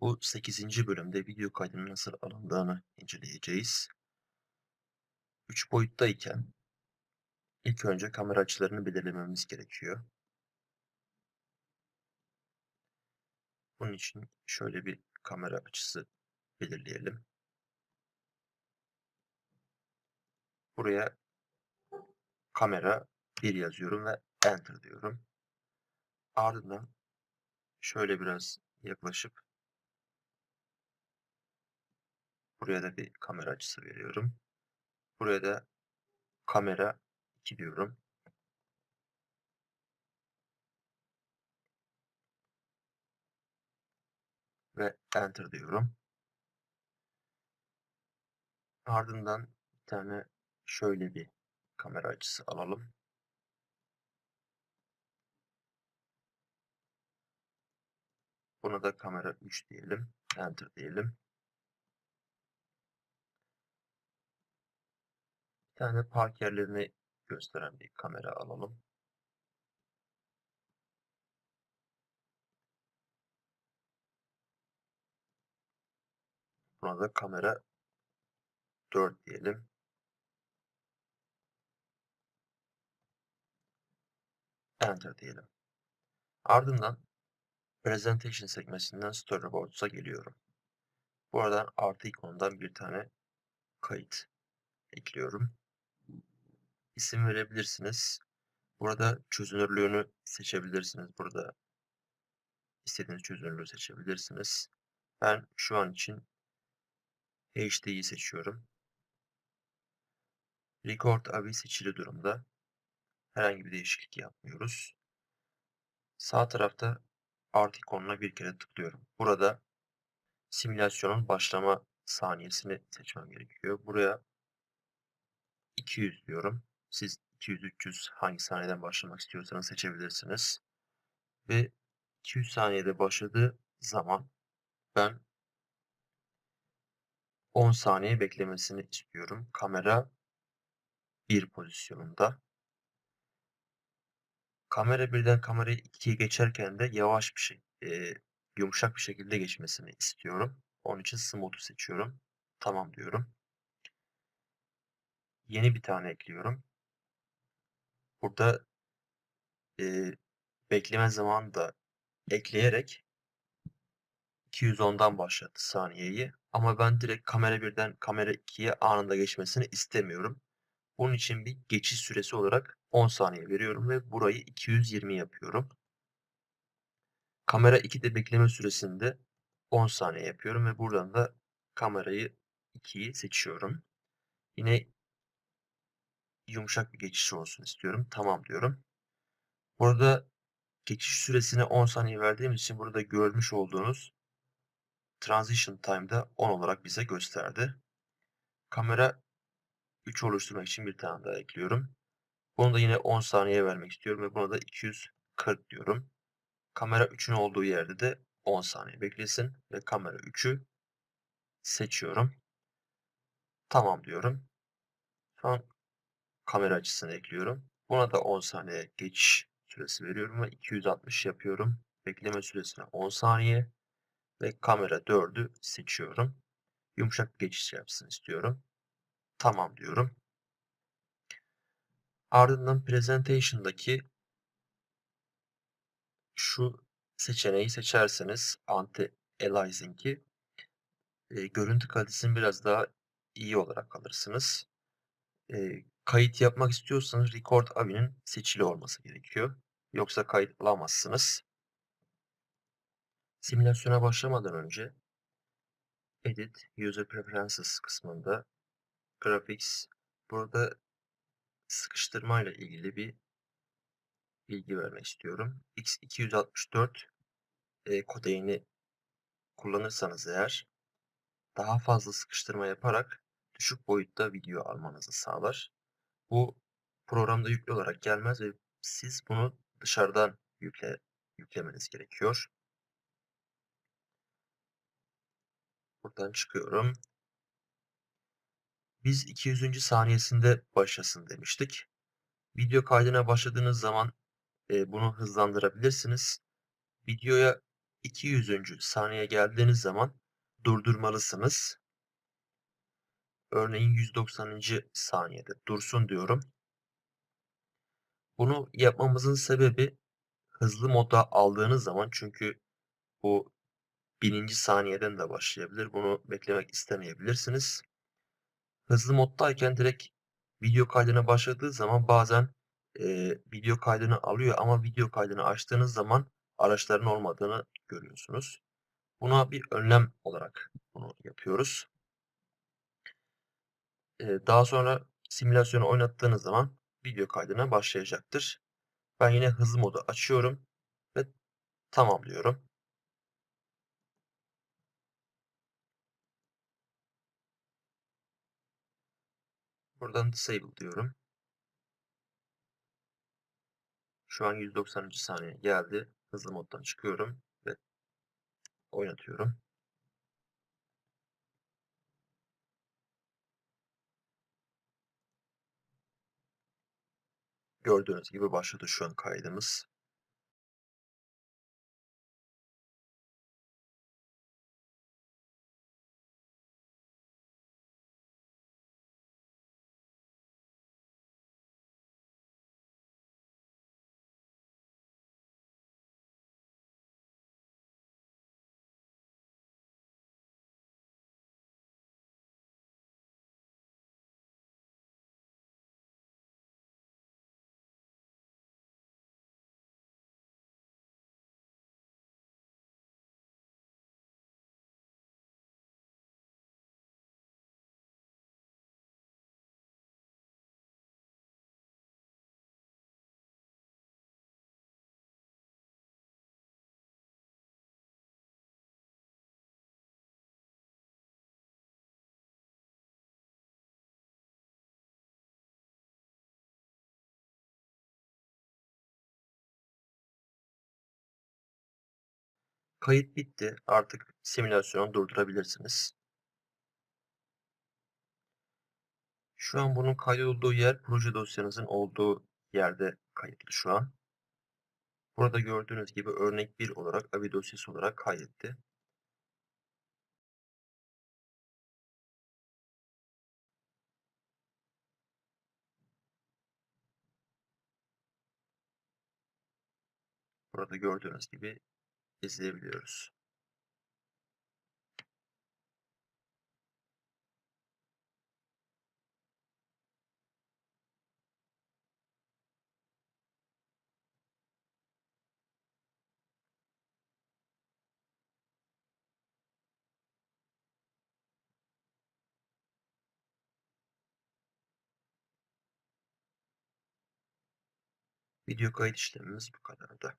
Bu 8. bölümde video kaydının nasıl alındığını inceleyeceğiz. 3 boyuttayken ilk önce kamera açılarını belirlememiz gerekiyor. Bunun için şöyle bir kamera açısı belirleyelim. Buraya kamera 1 yazıyorum ve enter diyorum. Ardından şöyle biraz yaklaşıp buraya da bir kamera açısı veriyorum. Buraya da kamera 2 diyorum. Ve enter diyorum. Ardından bir tane şöyle bir kamera açısı alalım. Buna da kamera 3 diyelim. Enter diyelim. Bir tane park yerlerini gösteren bir kamera alalım. Buna da kamera 4 diyelim. Enter diyelim. Ardından Presentation sekmesinden Storyboards'a geliyorum. Buradan artı ikonundan bir tane kayıt ekliyorum. İsim verebilirsiniz. Burada çözünürlüğünü seçebilirsiniz. Burada istediğiniz çözünürlüğü seçebilirsiniz. Ben şu an için HD'yi seçiyorum. Record AV seçili durumda. Herhangi bir değişiklik yapmıyoruz. Sağ tarafta artı ikonuna bir kere tıklıyorum. Burada simülasyonun başlama saniyesini seçmem gerekiyor. Buraya 200 diyorum. Siz 200-300 hangi saniyeden başlamak istiyorsanız seçebilirsiniz. Ve 200 saniyede başladığı zaman ben 10 saniye beklemesini istiyorum. Kamera 1 pozisyonunda. Kamera birden kamerayı 2'ye geçerken de yavaş bir şey, e, yumuşak bir şekilde geçmesini istiyorum. Onun için Smooth'u seçiyorum. Tamam diyorum. Yeni bir tane ekliyorum. Burada e, bekleme zamanı da ekleyerek 210'dan başlattı saniyeyi. Ama ben direkt kamera birden kamera 2'ye anında geçmesini istemiyorum. Bunun için bir geçiş süresi olarak 10 saniye veriyorum ve burayı 220 yapıyorum. Kamera 2'de bekleme süresinde 10 saniye yapıyorum ve buradan da kamerayı 2'yi seçiyorum. Yine yumuşak bir geçiş olsun istiyorum. Tamam diyorum. Burada geçiş süresine 10 saniye verdiğim için burada görmüş olduğunuz transition time'da 10 olarak bize gösterdi. Kamera 3 oluşturmak için bir tane daha ekliyorum. Bunu da yine 10 saniye vermek istiyorum ve buna da 240 diyorum. Kamera 3'ün olduğu yerde de 10 saniye beklesin ve kamera 3'ü seçiyorum. Tamam diyorum. Şu an kamera açısını ekliyorum. Buna da 10 saniye geçiş süresi veriyorum ve 260 yapıyorum. Bekleme süresine 10 saniye ve kamera 4'ü seçiyorum. Yumuşak geçiş yapsın istiyorum. Tamam diyorum. Ardından Presentation'daki şu seçeneği seçerseniz Anti-Aliasing'i e, görüntü kalitesini biraz daha iyi olarak alırsınız. E, kayıt yapmak istiyorsanız Record AVI'nin seçili olması gerekiyor. Yoksa kayıt alamazsınız. Simülasyona başlamadan önce Edit User Preferences kısmında Graphics burada sıkıştırma ile ilgili bir bilgi vermek istiyorum. X264 e, kodeyini kullanırsanız eğer daha fazla sıkıştırma yaparak düşük boyutta video almanızı sağlar. Bu programda yüklü olarak gelmez ve siz bunu dışarıdan yükle, yüklemeniz gerekiyor. Buradan çıkıyorum. Biz 200. saniyesinde başlasın demiştik. Video kaydına başladığınız zaman e, bunu hızlandırabilirsiniz. Videoya 200. saniye geldiğiniz zaman durdurmalısınız. Örneğin 190. saniyede dursun diyorum. Bunu yapmamızın sebebi hızlı moda aldığınız zaman çünkü bu 1000. saniyeden de başlayabilir. Bunu beklemek istemeyebilirsiniz. Hızlı moddayken direkt video kaydına başladığı zaman bazen eee, video kaydını alıyor ama video kaydını açtığınız zaman araçların olmadığını görüyorsunuz. Buna bir önlem olarak bunu yapıyoruz. Daha sonra simülasyonu oynattığınız zaman video kaydına başlayacaktır. Ben yine hızlı modu açıyorum ve tamam diyorum. Buradan disable diyorum. Şu an 190. saniye geldi. Hızlı moddan çıkıyorum ve oynatıyorum. Gördüğünüz gibi başladı şu an kaydımız. Kayıt bitti. Artık simülasyonu durdurabilirsiniz. Şu an bunun kaydolduğu yer proje dosyanızın olduğu yerde kayıtlı şu an. Burada gördüğünüz gibi örnek 1 olarak AVI dosyası olarak kaydetti. Burada gördüğünüz gibi izleyebiliyoruz. Video kayıt işlemimiz bu kadardı.